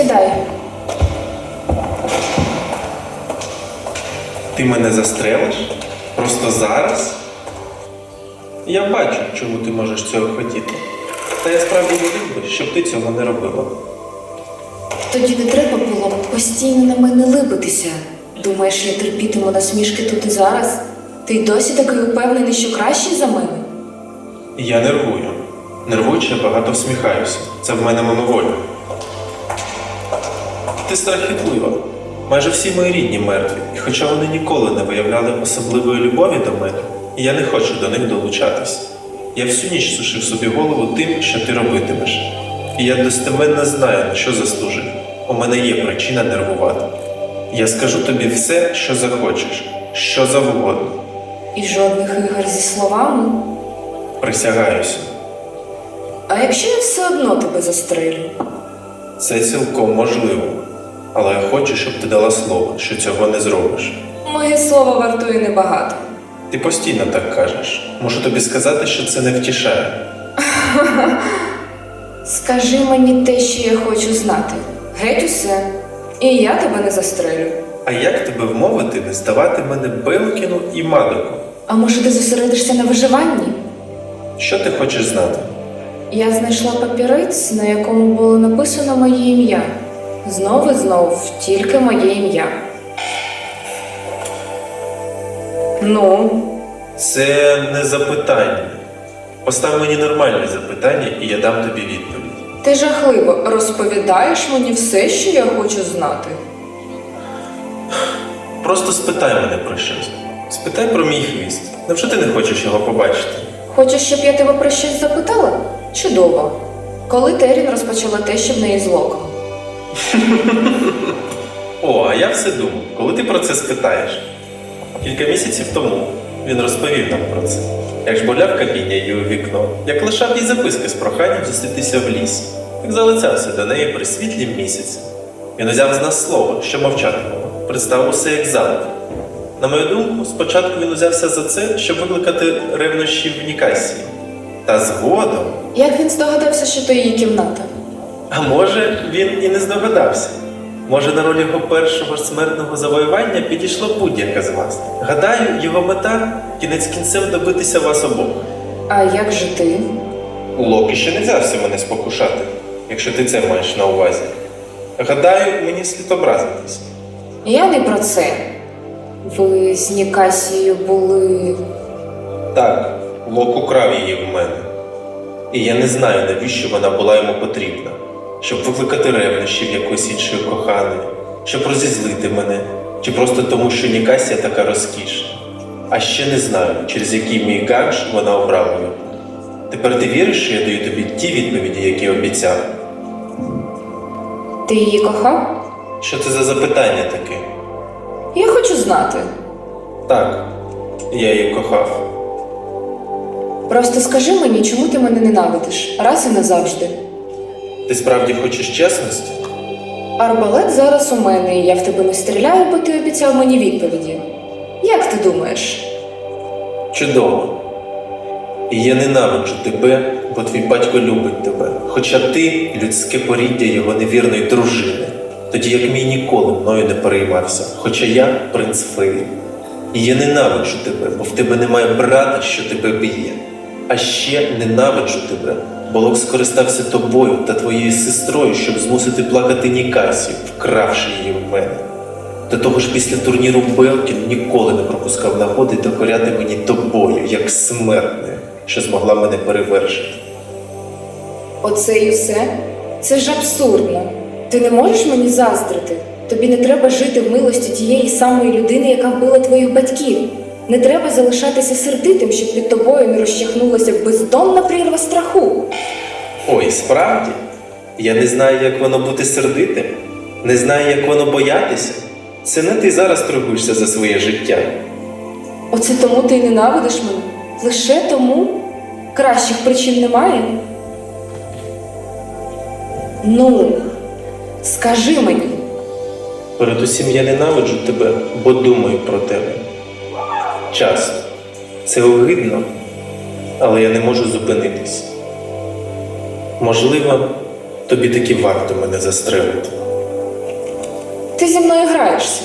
Сідай. Ти мене застрелиш? Просто зараз? Я бачу, чому ти можеш цього хотіти. Та я справді хотів би, щоб ти цього не робила. Тоді не треба було постійно на мене либитися. Думаєш, я терпітиму насмішки тут і зараз? Ти й досі такий упевнений, що кращий за мене? Я нервую. Нервуючи, я багато всміхаюся. Це в мене мимоволі. Ти страхітлива. Майже всі мої рідні мертві, і хоча вони ніколи не виявляли особливої любові до мене, я не хочу до них долучатись. Я всю ніч сушив собі голову тим, що ти робитимеш. І я достеменно знаю, на що заслужив. У мене є причина нервувати. Я скажу тобі все, що захочеш, що завгодно. І жодних ігор зі словами. Присягаюся. А якщо я все одно тебе застрелю? Це цілком можливо. Але я хочу, щоб ти дала слово, що цього не зробиш. Моє слово вартує небагато. Ти постійно так кажеш. Можу тобі сказати, що це не втішає. Скажи мені те, що я хочу знати. Геть усе. І я тебе не застрелю. А як тебе вмовити не здавати мене Белкіну і Мадоку? А може ти зосередишся на виживанні? Що ти хочеш знати? Я знайшла папірець, на якому було написано моє ім'я. Знову і знов тільки моє ім'я. Ну, Це не запитання. Постав мені нормальне запитання, і я дам тобі відповідь. ти жахливо розповідаєш мені все, що я хочу знати. Просто спитай мене про щось. Спитай про мій хвіст. Невже ти не хочеш його побачити? Хочеш, щоб я тебе про щось запитала? Чудово. Коли Терін розпочала те, що в неї з локом? О, а я все думав, коли ти про це спитаєш. Кілька місяців тому він розповів нам про це. Як жболяв кабіня її у вікно, як лишав їй записки з проханням зустрітися в лісі, як залицявся до неї при світлі місяці. Він узяв з нас слово, що мовчатимемо, представив усе як завжди. На мою думку, спочатку він узявся за це, щоб викликати ревнощі в Нікасії. Та згодом, Як він здогадався, що то її кімната? А може, він і не здогадався. Може, на роль його першого смертного завоювання підійшла будь-яка з вас. Гадаю, його мета кінець кінцем добитися вас обох. А як же ти? Локи ще не взявся мене спокушати, якщо ти це маєш на увазі. Гадаю, мені слід образитись. Я не про це. Ви з Нікасією були. Так, Лок украв її в мене. І я не знаю, навіщо вона була йому потрібна. Щоб викликати ревнощі в якоїсь іншої коханої, щоб розізлити мене, чи просто тому, що Нікасія така розкішна. А ще не знаю, через який мій ганж вона обрала його. Тепер ти віриш, що я даю тобі ті відповіді, які обіцяв? Ти її кохав? Що це за запитання таке? Я хочу знати. Так, я її кохав. Просто скажи мені, чому ти мене ненавидиш раз і назавжди. Ти справді хочеш чесності? Арбалет зараз у мене, і я в тебе не стріляю, бо ти обіцяв мені відповіді. Як ти думаєш? Чудово. І я ненавиджу тебе, бо твій батько любить тебе. Хоча ти людське поріддя його невірної дружини, тоді як мій ніколи мною не переймався, хоча я принц феї. І я ненавиджу тебе, бо в тебе немає брата, що тебе б'є. А ще ненавиджу тебе, бо Лок скористався тобою та твоєю сестрою, щоб змусити плакати Нікасію, вкравши її в мене. До того ж, після турніру Белкін ніколи не пропускав нагоди докоряти мені тобою, як смертною, що змогла мене перевершити. Оце і все? Це ж абсурдно. Ти не можеш мені заздрити. Тобі не треба жити в милості тієї самої людини, яка вбила твоїх батьків. Не треба залишатися сердитим, щоб під тобою не розчахнулася бездонна прірва страху. Ой, справді, я не знаю, як воно бути сердитим, не знаю, як воно боятися. Це не ти зараз турбуєшся за своє життя. Оце тому ти й ненавидиш мене? Лише тому? Кращих причин немає? Ну, скажи мені, Передусім я ненавиджу тебе, бо думаю про тебе час. Це огидно, але я не можу зупинитись. Можливо, тобі таки варто мене застрелити. Ти зі мною граєшся.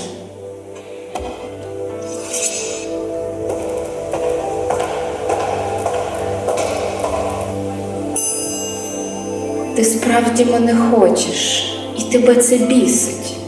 Ти справді мене хочеш, і тебе це бісить.